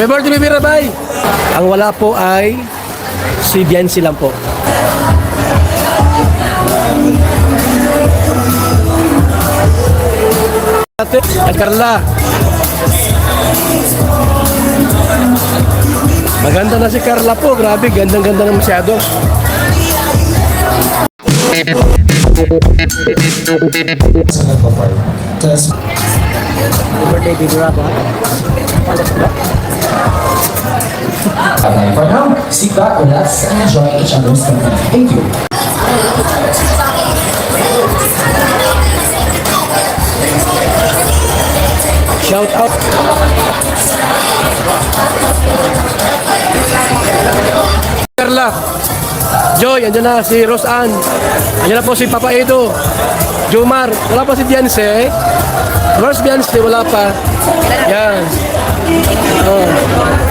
May birthday baby Rabay. Ang wala po ay si Biancy lang po. At Carla. Maganda na si Carla po. Grabe, gandang-ganda na masyado. Birthday baby Rabay. Sit back, relax, and enjoy each other's company. Thank you. Shout out. Carla. Joy, andyan na si Rose Ann. Andyan na po si Papa Edo. Jomar. Wala pa si Beyonce. Where's Beyonce? Wala pa. Yan. Oh.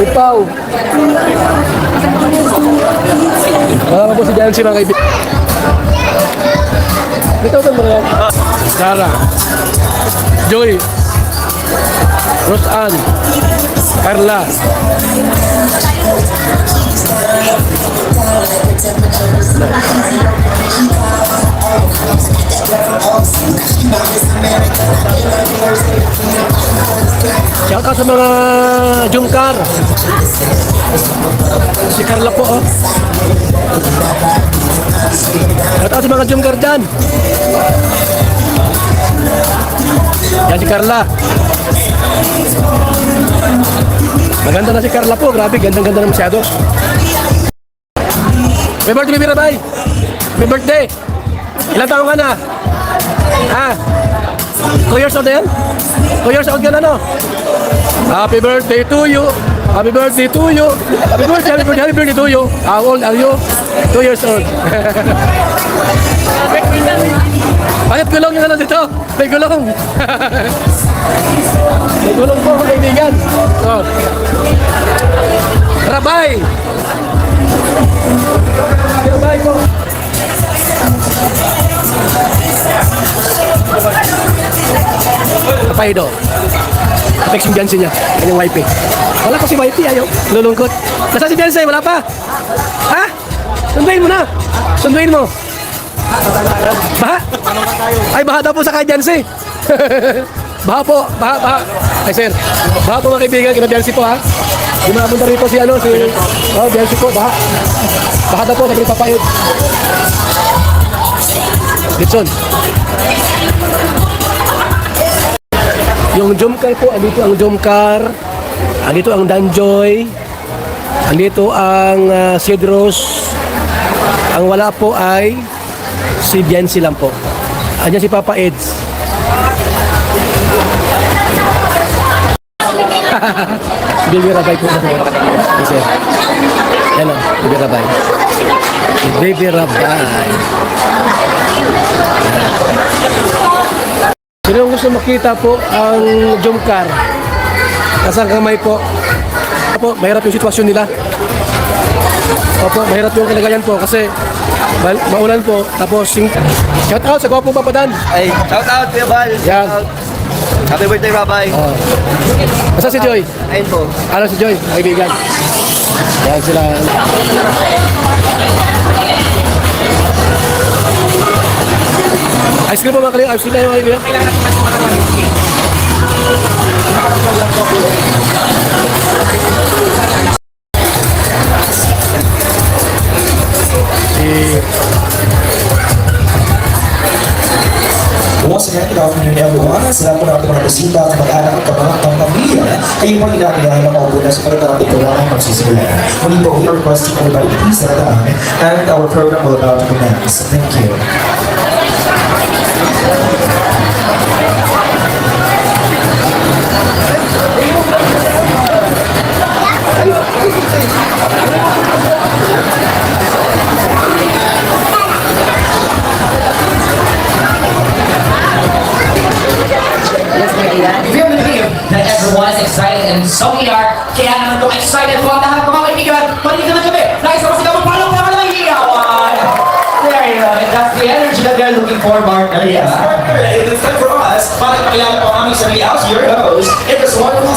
Ipaw. Wala po si Beyonce mga kaibigan. Ito ito mga yan. Sarah. Joy. Rose Ann. Carla. Shout out sa mga jungkar. Si Carla po, oh. Shout out sa mga jungkar dyan. Yan si Carla. Maganda na si Carla po. Grabe, gandang-ganda na masyado. May birthday, Baby Rabay. May birthday. Ilan taong ka na? Ha? Two years old na yan? Two years old ka na, no? Happy birthday to you. Happy birthday to you. Happy birthday, happy birthday, happy birthday to you. How old are you? Two years old. Bakit gulong yung ano dito? May gulong. May gulong po, kaibigan. Oh. Rabay! Rabay po. Kapaido. Text yung Beyonce niya. Yan yung wife eh. Wala pa si wife ayaw. Lulungkot. Nasa si Beyonce? Wala pa? Ha? Sunduin mo na. Sunduin mo. Baha? Ay, baha daw po sa kay Beyonce. baha po. Baha, baha. Ay, sir. Baha po mga kaibigan. Kina Beyonce po ha. Yung mga punta si ano, si... Oh, Beyonce po. Baha. Baha daw po. Sabi ni Papayod. Litson. Yung Jomcar po, andito ang Jomcar. Andito ang Danjoy. Andito ang uh, Cedros. Ang wala po ay si Biancy lang po. Andiyan si Papa Eds. Baby Rabay po. Yes, sir. Yan o, Baby Rabay. Baby Rabay. Sino gusto makita po ang Jomcar? Nasa kamay po. Opo, mahirap yung sitwasyon nila. Opo, mahirap yung kalagayan po kasi mal- maulan po. Tapos, sing- shout out sa gwapong papadan. Ay, shout out, Kuya Bal. Yan. Shout out. Happy birthday, Babay. Oh. Basta si Joy. Ayun po. Ano si Joy? Kaibigan. Yan sila. Ice cream po mga kaibigan. Ice cream tayo mga kaibigan. Si Once again, good afternoon everyone. Sa lahat po natin mga bisita at mag-anak at kapangat ng pamilya, kayo po inakinahin na maupo na sa pagkakataon ito lang ang magsisimula. Muli po, we are requesting everybody to please settle down and our program will about to commence. Thank you. And so we are, kaya naman itong excited po ang lahat mga kaibigan. Balik naman kami. Nakisama sila mo, palong naman ang hiyawan. There you go. That's the energy that they're looking for, partner. Yes, partner, it is time for us para ipakilala po ang aming sarili as your host in this wonderful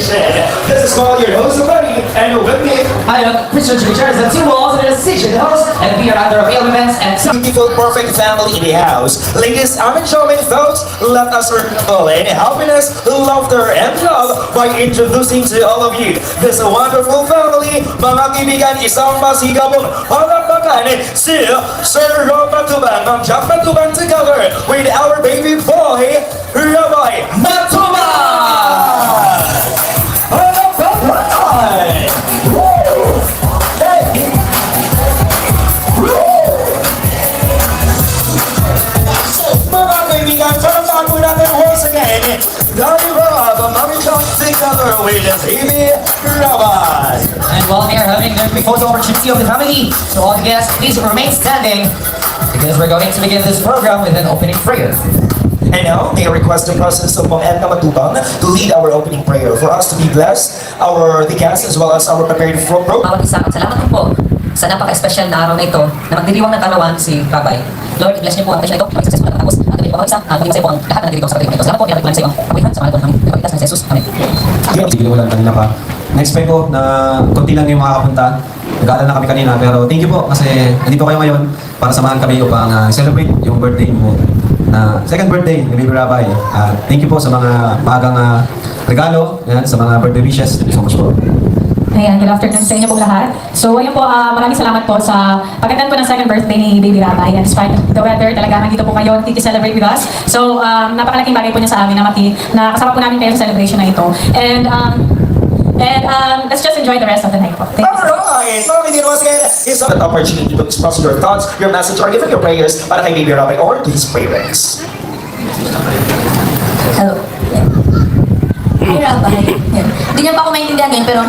celebration. This is Paul, your host of Buddy, and with me, I am Christian Richards and two walls and a station host and we are under real events and some beautiful, perfect family in the house. Ladies, I'm enjoying thoughts. Let us rekindle any happiness, laughter, and love by introducing to all of you this wonderful family. Mga kaibigan, isang masigabong palakpakan si Sir Rob Matubang ng Jack Matubang together with our baby boy, Rabbi Matubang! Together with baby Rabbi. And while they are having their photo opportunity of the family, so all the guests, please remain standing because we're going to begin this program with an opening prayer. And now, may I request the presence of Ma'am Edna Matubang to lead our opening prayer for us to be blessed, our the guests as well as our prepared pro pro. Bawat isa, salamat po sa napaka-special na araw na ito na ng kalawan si Rabay. Lord, bless niyo po ang session ito. Maging successful na tapos. At kami po bawat isa, uh, maging sa iyo po ang lahat na nandito sa katiwang ito. Salamat po, pinapagpalan sa iyo ang kapihan sa mga po namin. Kapagkas ng Jesus. Amen. Sige wala kanina pa. Na-expect ko na konti lang yung makakapunta. Nag-aalala na kami kanina pero thank you po kasi nandito kayo ngayon para samahan kami upang uh, celebrate yung birthday mo na second birthday ni Baby Rabay. Uh, thank you po sa mga magang uh, regalo, yan, sa mga birthday wishes. Thank you so much po. Ayan, good afternoon sa inyo pong lahat. So, ayun po, ah, maraming salamat po sa pagkatan po ng second birthday ni Baby Rabay. And despite the weather, talaga nandito po kayo, celebrate with us. So, um, napakalaking bagay po niya sa amin na mati, na kasama po namin kayo sa celebration na ito. And, um, and um, let's just enjoy the rest of the night po. Thank you. Alright, mga kaibigan, once again, it's an opportunity to express your thoughts, your message, or even your prayers para kay Baby Rabbi or his parents. Hello. Yan. Hindi niyo pa ako maintindihan ngayon, pero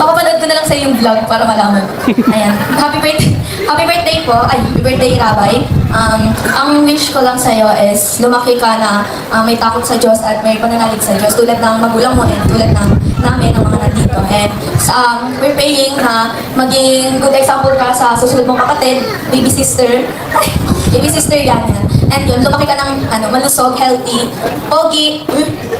mapapanood ko na lang sa yung vlog para malaman. Ayan. Happy birthday, happy birthday po. Ay, happy birthday, Rabbi. Um, ang wish ko lang sa'yo is lumaki ka na uh, may takot sa Diyos at may pananalig sa Diyos tulad ng magulang mo and tulad ng namin, ng mga nandito. And um, we're praying na maging good example ka sa susunod mong kapatid, baby sister. Ay, baby sister yan. And yun, lumaki ka ng ano, malusog, healthy, pogi.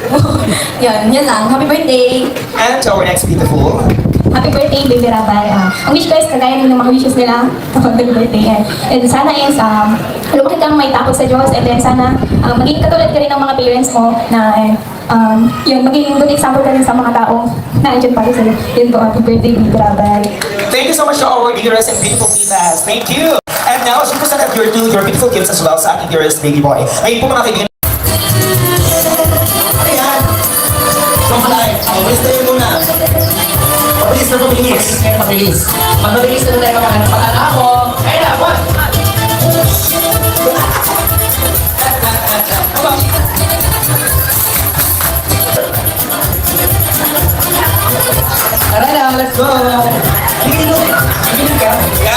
yun, yun lang. Happy birthday! And to our next beautiful Happy birthday, Baby Rabay. Ah, ang wish ko is kagaya ng mga wishes nila kapag happy birthday. And, and sana is, um, lumaki kang may takot sa Diyos. And then sana, um, maging katulad ka rin ng mga parents mo na, and, um, yun, maging good example ka rin sa mga taong na andyan para sa'yo. Yun po, happy birthday, Baby Rabay. Thank you so much to our dearest and beautiful Titas. Thank you. And now, as you present your two your beautiful gifts as well sa ating dearest baby boy. Ayun po mga kaibigan. Ayan. So, malay. Mabilis tayo muna. Mabilis na mabilis. Pag mabilis na tayo makahanap ang anak ko. Ayun na, what? Tara na, let's go! Ka?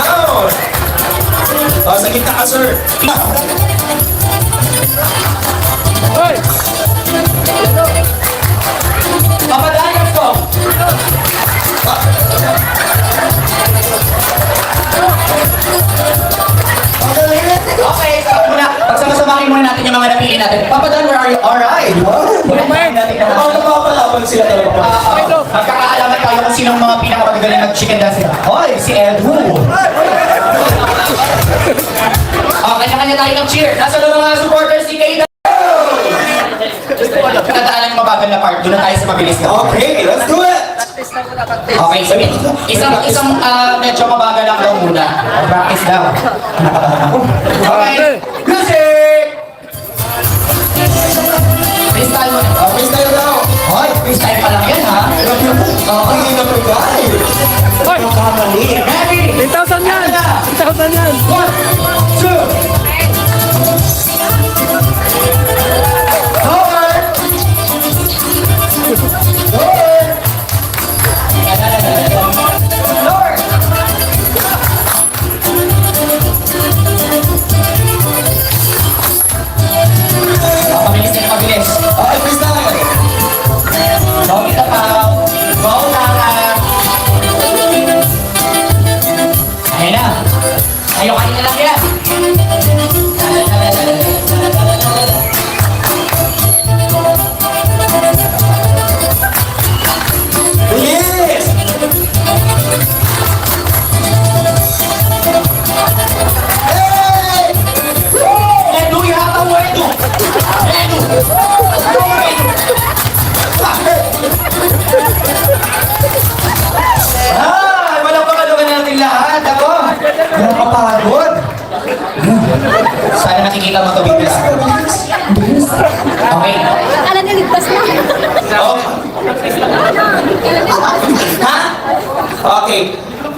Oh, sa gitna ka, sir. Hoy! Papadayan ko! Okay, so muna, pagsama-samakin muna natin yung mga napili natin. Papa Dan, where are you? Alright! Muna natin na Ako napapalaban sila talaga. Ah, okay. Magkakaalaman tayo kung sinong mga pinakamagagaling mag-chicken dance nila. Hoy, si Ed Wu! Oh, kanya-kanya tayo ng cheer. Nasa na mga supporters ni Kayla? Pagkataalan yung mabagal na part, doon na tayo sa mabilis na. Okay, let's do it. Okay, so isang isang ah, medyo mabagal lang daw muna. Practice daw. Okay, music! Freestyle mo. Oh, Oh, ang hirap ko guys. Ay! Nakamali. Heavy! 10,000 yan! 10,000 yan! 1, 2,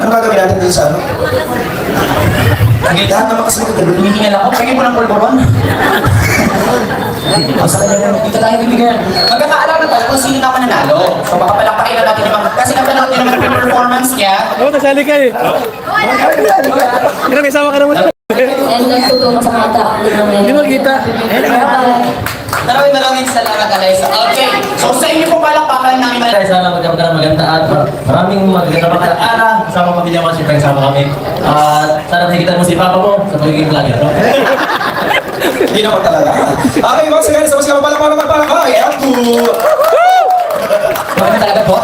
Ano gagawin natin dun sa ano? Lahat naman kasi magkagabi. Humihingal ako. Kaya mo ng polvoron. Ang sa kanya naman, dito tayo bibigyan. Magkakaalala tayo kung sino na mananalo. So baka palakpakin na natin naman. Kasi napanood din naman yung performance niya. Oo, kasali ka eh. May sama ka naman. And nagtutulong sa mga tao. Hindi mo kita. Maraming maraming salamat, Alaysa. Okay. So sa inyo po palakpakan namin Tayo sana ng maganda at maraming maganda mga ara sa mga pamilya mo, siyempre sama kami. At sana nakikita mo si Papa mo sa pagiging vlogger. No? Hindi naman talaga. Okay, once again, sa mas kapapalakpan naman para kay Abdu. Maraming talaga po.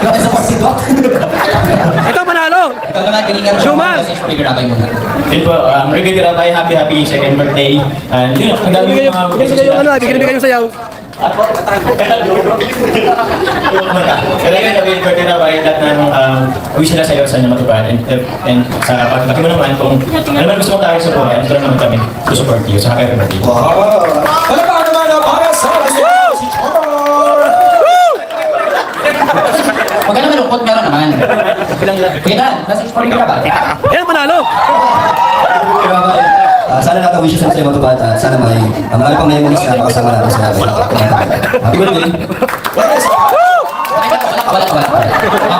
Grabe sa pagsidok. Ito panalo. Ikaw naman, kalingan mo. Shuman! Message for Rabay muna. Yun po, um, Ricky Tirabay, happy happy second birthday. And yun, ang dami Bigyan mga bigyan yung ano, bigyan bigyan yung sayaw. Kaya yun, happy birthday na ba, lahat ng um, wish nila sa'yo, sana matupad. And, and sa pagkaki mo naman, kung ano man gusto mo tayo sa buhay, ito naman kami to support you sa happy birthday. Wow! Palakpakan naman na para sa! Huwag ka naman lungkot, meron naman. Kaya na, message for Rabay. Yan panalo. Ah, sana ng wishes natin sa'yo matupad at sana may uh, marami pang memories na makasama natin sa natin. Happy birthday! Wala, wala, wala. Okay, so palakpakan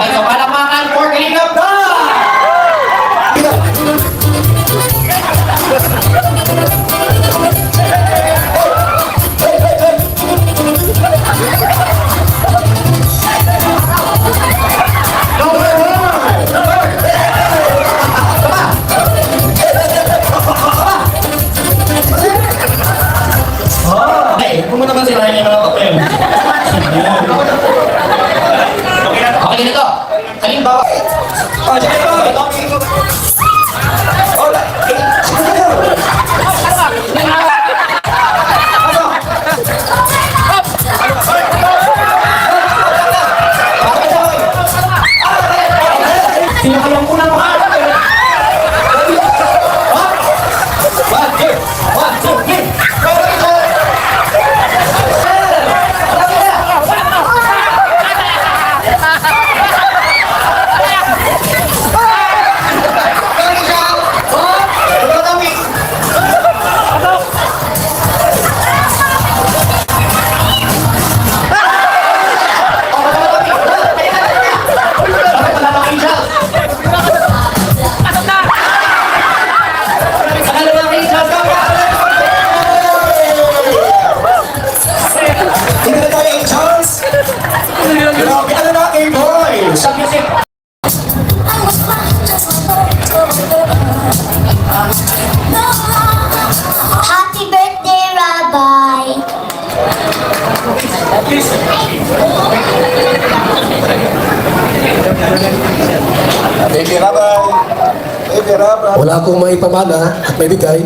maipamana at may bigay.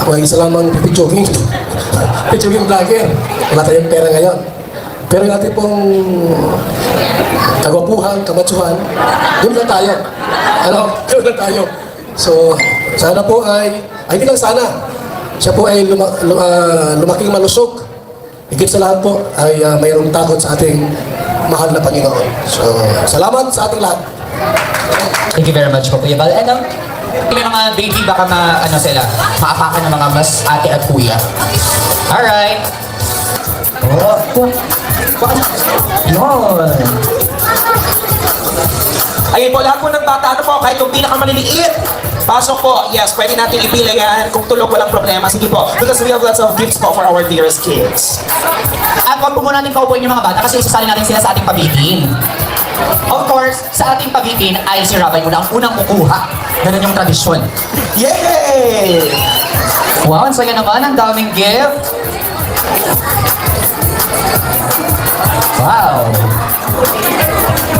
Ako ay isa lamang pipitsuging. pipitsuging vlogger. Wala tayong pera ngayon. Pero yung ating pong kagwapuhan, kamatsuhan, doon lang tayo. Ano? Doon lang tayo. So, sana po ay, ay hindi lang sana, siya po ay luma, lu- ah, lumaking malusog. Higit sa lahat po ay ah, mayroong takot sa ating mahal na Panginoon. So, salamat sa ating lahat. Thank you very much po, Kuya Bal. Ano? May mga baby baka ma, ano sila, maapakan ng mga mas ate at kuya. Alright. Oh. Yun. Ayun po, lahat po ng bata, ano po, kahit yung pinakamaliliit, pasok po, yes, pwede natin ipila yan. Kung tulog, walang problema. Sige po, because we have lots of gifts po for our dearest kids. At huwag po muna natin kaupuin yung mga bata kasi isasali natin sila sa ating pabitin. Of course, sa ating pabitin ay si Rabay muna ang unang kukuha. Ganun yung tradisyon. Yay! Wow, ang saya naman. Ang daming gift. Wow.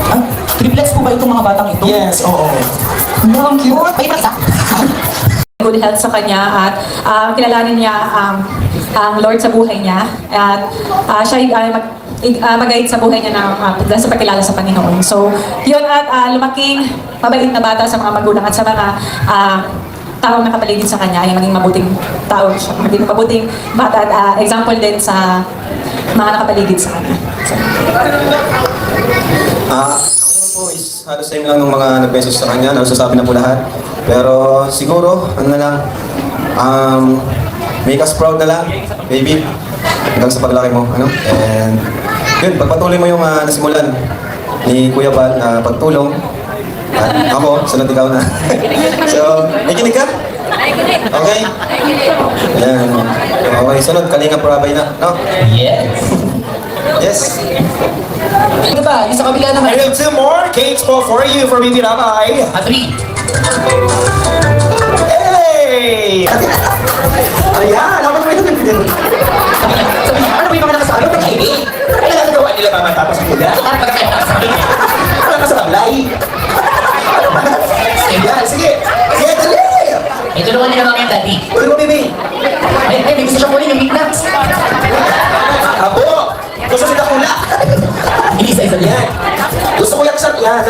Ah, triplets po ba itong mga batang ito? Yes, oo. Ang cute. Ay, nasa. good health sa kanya at ah, kilalanin niya ang ang Lord sa buhay niya at ah, siya ay mag i- ah, mag-guide sa buhay niya ng uh, sa pagkilala sa Panginoon. So, yun at ah, lumaking mabait na bata sa mga magulang at sa mga ah, tao nakapaligid sa kanya ay maging mabuting tao siya, maging mabuting bata at ah, example din sa mga nakapaligid sa kanya. So, ako po is halos same lang ng mga nag-message sa kanya, nasasabi na po lahat. Pero siguro, ano na lang, um, make us proud na lang, baby. Hanggang sa paglaki mo, ano? And yun, pagpatuloy mo yung ah, nasimulan ni Kuya Bal na pagtulong. At ako, sunod ikaw na. so, nakikinig ka? Okay? Ayan. Okay, sunod, Kalinga Parabay na, no? Yes. Yes. Ano ba? Yung sa kabila naman. I have two more cakes po for you for Baby Rabay. Ah, three. Hey! Ito naman mga daddy. Uy mo, baby. Ay, ay, may gusto siya kunin yung nuts. Abo! Gusto sila kula. Hindi isa-isa Yan. yan. Gusto ko yung sa... Yan,